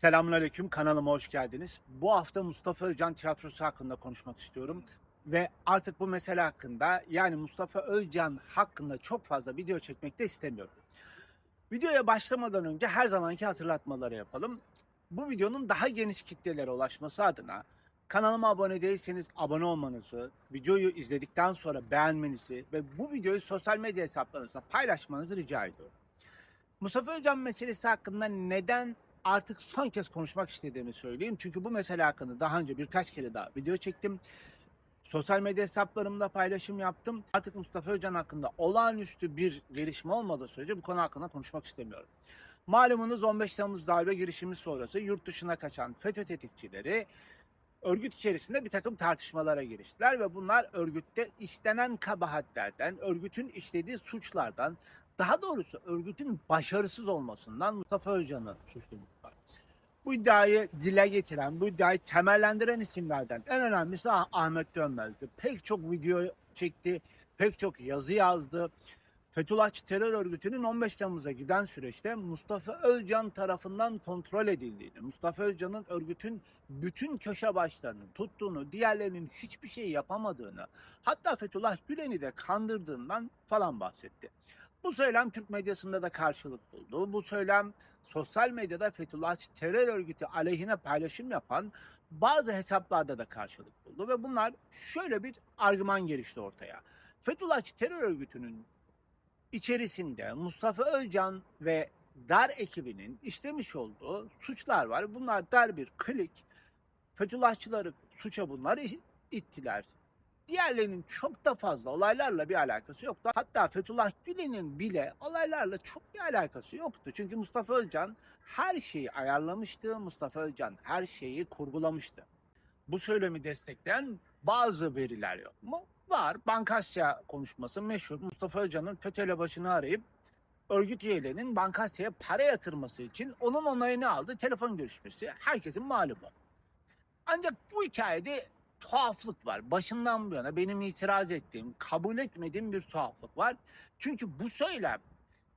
Selamünaleyküm kanalıma hoş geldiniz. Bu hafta Mustafa Özcan tiyatrosu hakkında konuşmak istiyorum. Ve artık bu mesele hakkında yani Mustafa Özcan hakkında çok fazla video çekmek de istemiyorum. Videoya başlamadan önce her zamanki hatırlatmaları yapalım. Bu videonun daha geniş kitlelere ulaşması adına kanalıma abone değilseniz abone olmanızı, videoyu izledikten sonra beğenmenizi ve bu videoyu sosyal medya hesaplarınızda paylaşmanızı rica ediyorum. Mustafa Özcan meselesi hakkında neden artık son kez konuşmak istediğimi söyleyeyim. Çünkü bu mesele hakkında daha önce birkaç kere daha video çektim. Sosyal medya hesaplarımda paylaşım yaptım. Artık Mustafa Özcan hakkında olağanüstü bir gelişme olmadığı sürece bu konu hakkında konuşmak istemiyorum. Malumunuz 15 Temmuz darbe girişimi sonrası yurt dışına kaçan FETÖ tetikçileri örgüt içerisinde bir takım tartışmalara giriştiler ve bunlar örgütte işlenen kabahatlerden, örgütün işlediği suçlardan, daha doğrusu örgütün başarısız olmasından Mustafa Özcan'ı suçlamışlar. Bu iddiayı dile getiren, bu iddiayı temellendiren isimlerden en önemlisi Ah- Ahmet Dönmez'di. Pek çok video çekti, pek çok yazı yazdı. Fethullahçı terör örgütünün 15 Temmuz'a giden süreçte Mustafa Özcan tarafından kontrol edildiğini, Mustafa Özcan'ın örgütün bütün köşe başlarını tuttuğunu, diğerlerinin hiçbir şey yapamadığını, hatta Fethullah Gülen'i de kandırdığından falan bahsetti. Bu söylem Türk medyasında da karşılık buldu. Bu söylem sosyal medyada Fethullahçı terör örgütü aleyhine paylaşım yapan bazı hesaplarda da karşılık buldu ve bunlar şöyle bir argüman gelişti ortaya. Fethullahçı terör örgütünün içerisinde Mustafa Özcan ve Dar ekibinin işlemiş olduğu suçlar var. Bunlar dar bir klik. Fethullahçıları suça bunlar ittiler. Diğerlerinin çok da fazla olaylarla bir alakası yoktu. Hatta Fethullah Gülen'in bile olaylarla çok bir alakası yoktu. Çünkü Mustafa Özcan her şeyi ayarlamıştı. Mustafa Özcan her şeyi kurgulamıştı. Bu söylemi destekleyen bazı veriler yok mu? Var. Bankasya konuşması meşhur. Mustafa Özcan'ın FETÖ'yle başını arayıp örgüt üyelerinin Bankasya'ya para yatırması için onun onayını aldı. Telefon görüşmesi. Herkesin malumu. Ancak bu hikayede tuhaflık var. Başından bu yana benim itiraz ettiğim, kabul etmediğim bir tuhaflık var. Çünkü bu söylem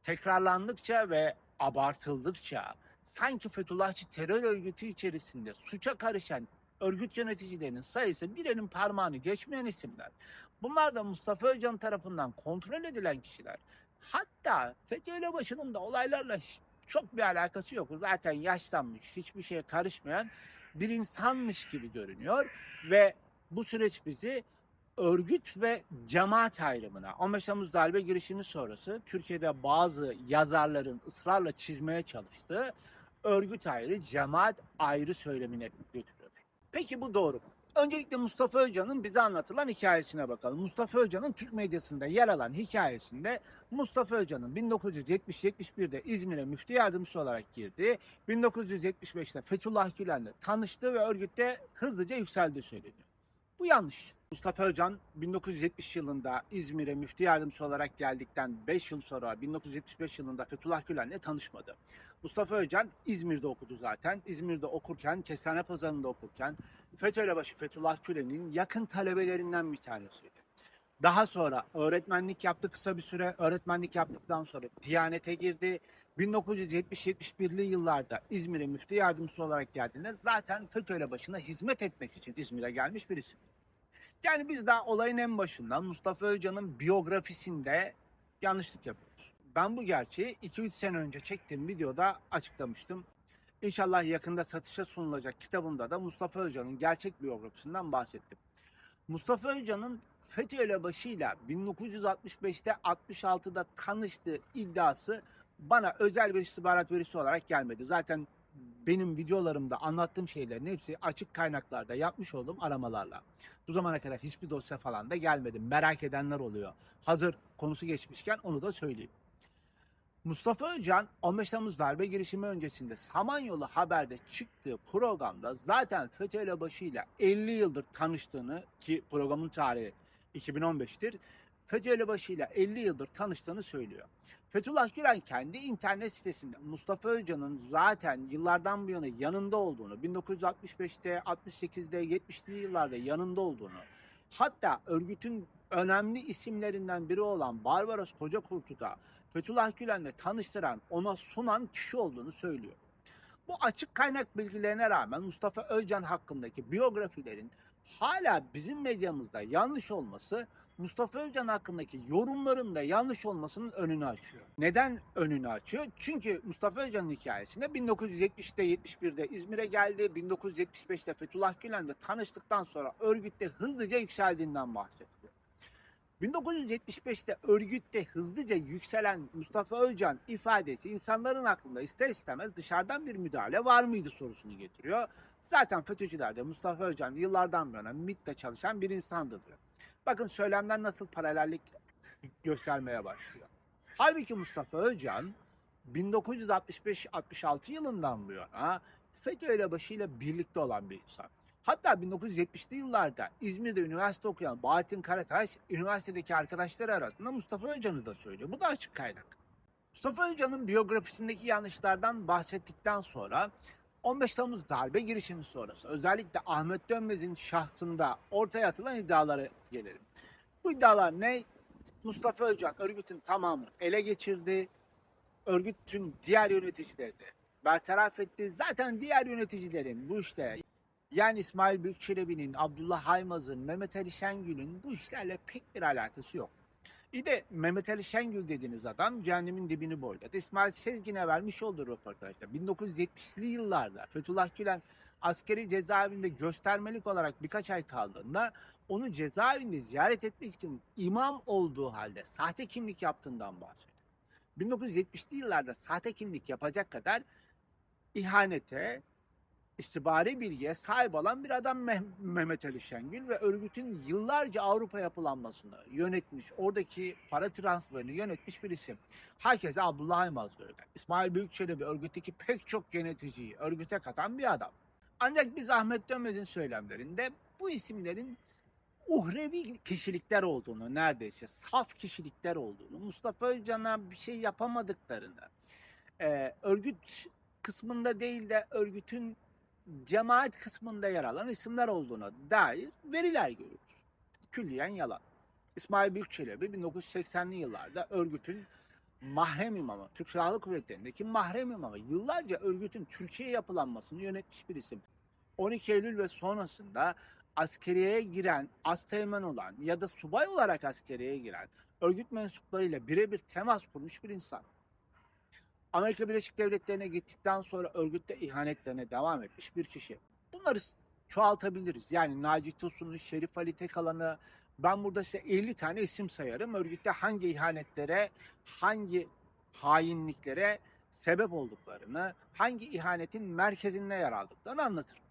tekrarlandıkça ve abartıldıkça sanki Fethullahçı terör örgütü içerisinde suça karışan örgüt yöneticilerinin sayısı bir elin parmağını geçmeyen isimler. Bunlar da Mustafa Özcan tarafından kontrol edilen kişiler. Hatta FETÖ'yle başının da olaylarla çok bir alakası yok. Zaten yaşlanmış, hiçbir şeye karışmayan bir insanmış gibi görünüyor ve bu süreç bizi örgüt ve cemaat ayrımına 15 Temmuz darbe girişimi sonrası Türkiye'de bazı yazarların ısrarla çizmeye çalıştığı örgüt ayrı, cemaat ayrı söylemine götürüyor. Peki bu doğru mu? Öncelikle Mustafa Özcan'ın bize anlatılan hikayesine bakalım. Mustafa Özcan'ın Türk medyasında yer alan hikayesinde Mustafa Özcan'ın 1970-71'de İzmir'e müftü yardımcısı olarak girdiği, 1975'te Fethullah Gülen'le tanıştığı ve örgütte hızlıca yükseldiği söyleniyor. Bu yanlış. Mustafa Özcan 1970 yılında İzmir'e müftü yardımcısı olarak geldikten 5 yıl sonra 1975 yılında Fethullah Gülen'le tanışmadı. Mustafa Özcan İzmir'de okudu zaten. İzmir'de okurken, Kestane Pazarı'nda okurken FETÖ'yle Fethullah Gülen'in yakın talebelerinden bir tanesiydi. Daha sonra öğretmenlik yaptı kısa bir süre. Öğretmenlik yaptıktan sonra Diyanet'e girdi. 1970-71'li yıllarda İzmir'e müftü yardımcısı olarak geldiğinde zaten FETÖ'yle başına hizmet etmek için İzmir'e gelmiş birisi. Yani biz daha olayın en başından Mustafa Özcan'ın biyografisinde yanlışlık yapıyoruz. Ben bu gerçeği 2-3 sene önce çektiğim videoda açıklamıştım. İnşallah yakında satışa sunulacak kitabımda da Mustafa Özcan'ın gerçek biyografisinden bahsettim. Mustafa Özcan'ın FETÖ elebaşıyla 1965'te 66'da tanıştığı iddiası bana özel bir istihbarat verisi olarak gelmedi. Zaten benim videolarımda anlattığım şeylerin hepsi açık kaynaklarda yapmış olduğum aramalarla. Bu zamana kadar hiçbir dosya falan da gelmedi. Merak edenler oluyor. Hazır konusu geçmişken onu da söyleyeyim. Mustafa Özcan 15 Temmuz darbe girişimi öncesinde Samanyolu Haber'de çıktığı programda zaten FETÖ elebaşıyla 50 yıldır tanıştığını ki programın tarihi 2015'tir. FETÖ elebaşıyla 50 yıldır tanıştığını söylüyor. Fethullah Gülen kendi internet sitesinde Mustafa Özcan'ın zaten yıllardan bu yana yanında olduğunu, 1965'te, 68'de, 70'li yıllarda yanında olduğunu, hatta örgütün önemli isimlerinden biri olan Barbaros Kocakurt'u da Fethullah Gülen'le tanıştıran, ona sunan kişi olduğunu söylüyor. Bu açık kaynak bilgilerine rağmen Mustafa Özcan hakkındaki biyografilerin hala bizim medyamızda yanlış olması Mustafa Özcan hakkındaki yorumların da yanlış olmasının önünü açıyor. Neden önünü açıyor? Çünkü Mustafa Özcan'ın hikayesinde 1970'te 71'de İzmir'e geldi. 1975'te Fethullah Gülen'le tanıştıktan sonra örgütte hızlıca yükseldiğinden bahsediyor. 1975'te örgütte hızlıca yükselen Mustafa Özcan ifadesi insanların aklında ister istemez dışarıdan bir müdahale var mıydı sorusunu getiriyor. Zaten FETÖ'cüler de Mustafa Özcan yıllardan beri MİT'te çalışan bir insandı diyor. Bakın söylemler nasıl paralellik göstermeye başlıyor. Halbuki Mustafa Özcan 1965-66 yılından bu yana FETÖ ile başıyla birlikte olan bir insan. Hatta 1970'li yıllarda İzmir'de üniversite okuyan Bahattin Karataş, üniversitedeki arkadaşları arasında Mustafa Özcan'ı da söylüyor. Bu da açık kaynak. Mustafa Özcan'ın biyografisindeki yanlışlardan bahsettikten sonra 15 Temmuz darbe girişimi sonrası özellikle Ahmet Dönmez'in şahsında ortaya atılan iddialara gelelim. Bu iddialar ne? Mustafa Özcan örgütün tamamını ele geçirdi. Örgütün diğer yöneticilerini bertaraf etti. Zaten diğer yöneticilerin bu işte yani İsmail Büyükçelebi'nin, Abdullah Haymaz'ın, Mehmet Ali Şengül'ün bu işlerle pek bir alakası yok. Bir de Mehmet Ali Şengül dediğiniz adam cehennemin dibini boyladı. İsmail Sezgin'e vermiş olduğu röportajda 1970'li yıllarda Fethullah Gülen askeri cezaevinde göstermelik olarak birkaç ay kaldığında onu cezaevinde ziyaret etmek için imam olduğu halde sahte kimlik yaptığından bahsediyor. 1970'li yıllarda sahte kimlik yapacak kadar ihanete, istihbari bilgiye sahip olan bir adam Meh- Mehmet Ali Şengül ve örgütün yıllarca Avrupa yapılanmasını yönetmiş, oradaki para transferini yönetmiş bir isim. Herkese Abdullah Aymaz öyle. İsmail Büyükçelebi örgütteki pek çok yöneticiyi örgüte katan bir adam. Ancak biz Ahmet Dönmez'in söylemlerinde bu isimlerin uhrevi kişilikler olduğunu, neredeyse saf kişilikler olduğunu, Mustafa Özcan'a bir şey yapamadıklarını, örgüt kısmında değil de örgütün cemaat kısmında yer alan isimler olduğuna dair veriler görüyoruz. Külliyen yalan. İsmail Büyükçelebi 1980'li yıllarda örgütün mahrem imamı, Türk Silahlı Kuvvetleri'ndeki mahrem imamı, yıllarca örgütün Türkiye yapılanmasını yönetmiş bir isim. 12 Eylül ve sonrasında askeriyeye giren, asteğmen olan ya da subay olarak askeriyeye giren örgüt mensuplarıyla birebir temas kurmuş bir insan. Amerika Birleşik Devletleri'ne gittikten sonra örgütte ihanetlerine devam etmiş bir kişi. Bunları çoğaltabiliriz. Yani Naci Tosun'u, Şerif Ali Tekalan'ı, ben burada size 50 tane isim sayarım. Örgütte hangi ihanetlere, hangi hainliklere sebep olduklarını, hangi ihanetin merkezinde yer aldıklarını anlatırım.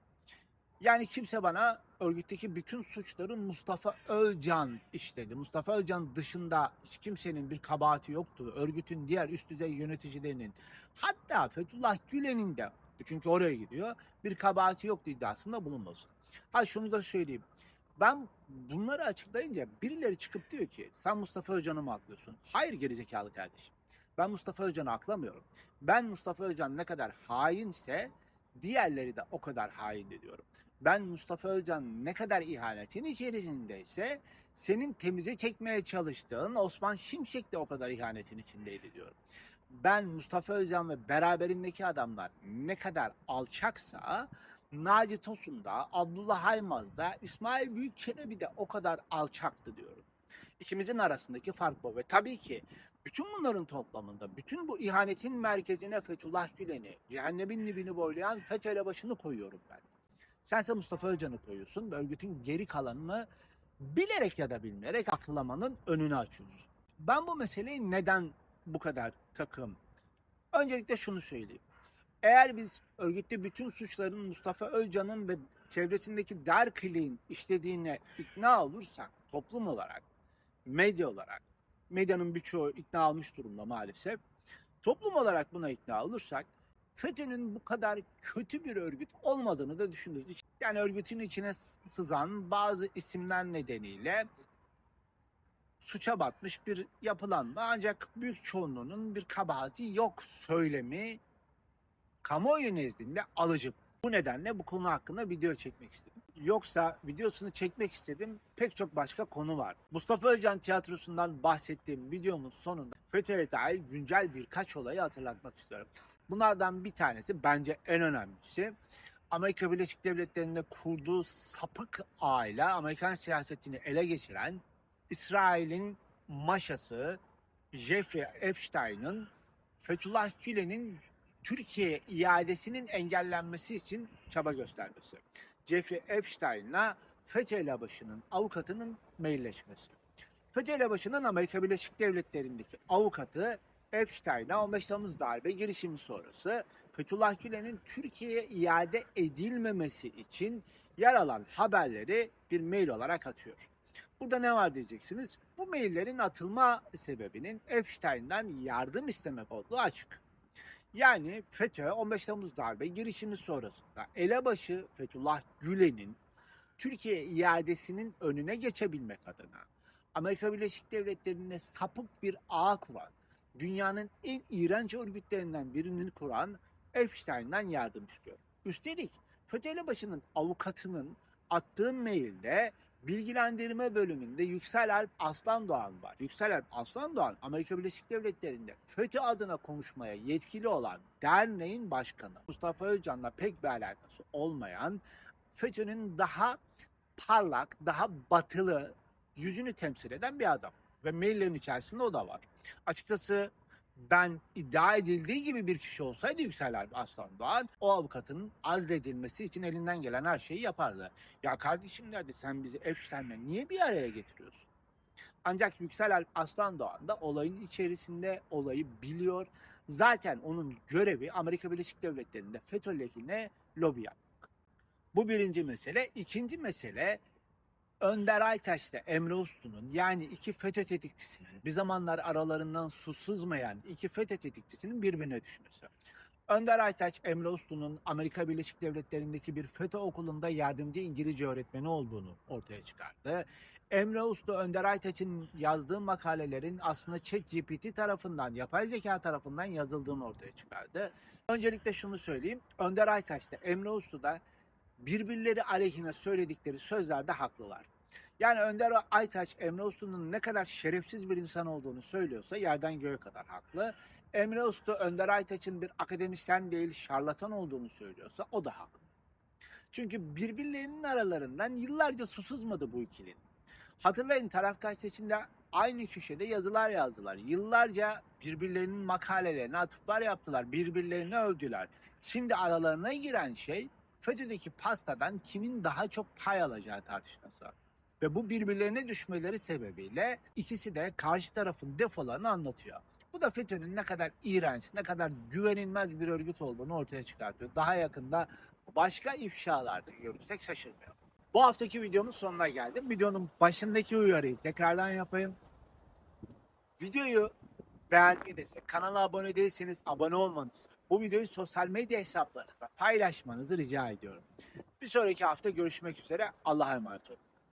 Yani kimse bana örgütteki bütün suçları Mustafa Özcan işledi. Mustafa Özcan dışında hiç kimsenin bir kabahati yoktu. Örgütün diğer üst düzey yöneticilerinin hatta Fethullah Gülen'in de çünkü oraya gidiyor bir kabahati yoktu iddiasında bulunmasın. Ha şunu da söyleyeyim. Ben bunları açıklayınca birileri çıkıp diyor ki sen Mustafa Özcan'ı mı aklıyorsun? Hayır gerizekalı kardeşim. Ben Mustafa Özcan'ı aklamıyorum. Ben Mustafa Özcan ne kadar hainse diğerleri de o kadar hain diyorum. Ben Mustafa Özcan ne kadar ihanetin içerisindeyse senin temize çekmeye çalıştığın Osman Şimşek de o kadar ihanetin içindeydi diyorum. Ben Mustafa Özcan ve beraberindeki adamlar ne kadar alçaksa Naci Tosun da, Abdullah Haymaz da, İsmail Büyükçelebi de o kadar alçaktı diyorum. İkimizin arasındaki fark bu ve tabii ki bütün bunların toplamında bütün bu ihanetin merkezine Fethullah Gülen'i, cehennemin dibini boylayan FETÖ'yle başını koyuyorum ben. Sense Mustafa Özcan'ı koyuyorsun ve örgütün geri kalanını bilerek ya da bilmeyerek aklamanın önünü açıyorsun. Ben bu meseleyi neden bu kadar takım? Öncelikle şunu söyleyeyim. Eğer biz örgütte bütün suçların Mustafa Özcan'ın ve çevresindeki dar kliğin işlediğine ikna olursak toplum olarak, medya olarak, medyanın birçoğu ikna olmuş durumda maalesef. Toplum olarak buna ikna olursak FETÖ'nün bu kadar kötü bir örgüt olmadığını da düşünürüz. Yani örgütün içine sızan bazı isimler nedeniyle suça batmış bir yapılanma ancak büyük çoğunluğunun bir kabahati yok söylemi kamuoyu nezdinde alıcı. Bu nedenle bu konu hakkında video çekmek istedim. Yoksa videosunu çekmek istedim pek çok başka konu var. Mustafa Özcan tiyatrosundan bahsettiğim videomun sonunda FETÖ'ye dair güncel birkaç olayı hatırlatmak istiyorum. Bunlardan bir tanesi bence en önemlisi Amerika Birleşik Devletleri'nde kurduğu sapık aile Amerikan siyasetini ele geçiren İsrail'in maşası Jeffrey Epstein'ın Fethullah Gülen'in Türkiye'ye iadesinin engellenmesi için çaba göstermesi. Jeffrey Epstein'la FETÖ elebaşının avukatının mailleşmesi. FETÖ elebaşının Amerika Birleşik Devletleri'ndeki avukatı Epstein'a 15 Temmuz darbe girişimi sonrası Fethullah Gülen'in Türkiye'ye iade edilmemesi için yer alan haberleri bir mail olarak atıyor. Burada ne var diyeceksiniz. Bu maillerin atılma sebebinin Epstein'den yardım istemek olduğu açık. Yani FETÖ 15 Temmuz darbe girişimi sonrasında elebaşı Fethullah Gülen'in Türkiye iadesinin önüne geçebilmek adına Amerika Birleşik Devletleri'nde sapık bir ağ kuran, dünyanın en iğrenç örgütlerinden birini kuran Epstein'den yardım istiyor. Üstelik FETÖ elebaşının avukatının attığı mailde bilgilendirme bölümünde Yüksel Alp Aslan Doğan var. Yüksel Alp Aslan Doğan Amerika Birleşik Devletleri'nde FETÖ adına konuşmaya yetkili olan derneğin başkanı. Mustafa Özcan'la pek bir alakası olmayan FETÖ'nün daha parlak, daha batılı yüzünü temsil eden bir adam. Ve maillerin içerisinde o da var. Açıkçası ben iddia edildiği gibi bir kişi olsaydı Yüksel Aslan Doğan o avukatının azledilmesi için elinden gelen her şeyi yapardı. Ya kardeşim derdi sen bizi Epstein'le niye bir araya getiriyorsun? Ancak Yüksel Alp Aslan Doğan da olayın içerisinde olayı biliyor. Zaten onun görevi Amerika Birleşik Devletleri'nde FETÖ lehine lobi yapmak. Bu birinci mesele. İkinci mesele Önder Aytaş'ta Emre Uslu'nun yani iki FETÖ tetikçisinin bir zamanlar aralarından su sızmayan iki FETÖ tetikçisinin birbirine düşmesi. Önder Aytaç, Emre Uslu'nun Amerika Birleşik Devletleri'ndeki bir FETÖ okulunda yardımcı İngilizce öğretmeni olduğunu ortaya çıkardı. Emre Uslu, Önder Aytaç'ın yazdığı makalelerin aslında ChatGPT tarafından, yapay zeka tarafından yazıldığını ortaya çıkardı. Öncelikle şunu söyleyeyim. Önder Aytaç da Emre Uslu da birbirleri aleyhine söyledikleri sözlerde haklılar. Yani Önder Aytaç, Emre Uslu'nun ne kadar şerefsiz bir insan olduğunu söylüyorsa yerden göğe kadar haklı. Emre Uslu, Önder Aytaç'ın bir akademisyen değil şarlatan olduğunu söylüyorsa o da haklı. Çünkü birbirlerinin aralarından yıllarca su sızmadı bu ikilinin. Hatırlayın taraf gazetesinde aynı köşede yazılar yazdılar. Yıllarca birbirlerinin makalelerine atıflar yaptılar. Birbirlerini övdüler. Şimdi aralarına giren şey FETÖ'deki pastadan kimin daha çok pay alacağı tartışması. Ve bu birbirlerine düşmeleri sebebiyle ikisi de karşı tarafın defolarını anlatıyor. Bu da FETÖ'nün ne kadar iğrenç, ne kadar güvenilmez bir örgüt olduğunu ortaya çıkartıyor. Daha yakında başka ifşalarda görürsek şaşırmayalım. Bu haftaki videomun sonuna geldim. Videonun başındaki uyarıyı tekrardan yapayım. Videoyu beğendiyseniz, kanala abone değilseniz abone olmanızı, bu videoyu sosyal medya hesaplarınızda paylaşmanızı rica ediyorum. Bir sonraki hafta görüşmek üzere. Allah'a emanet olun.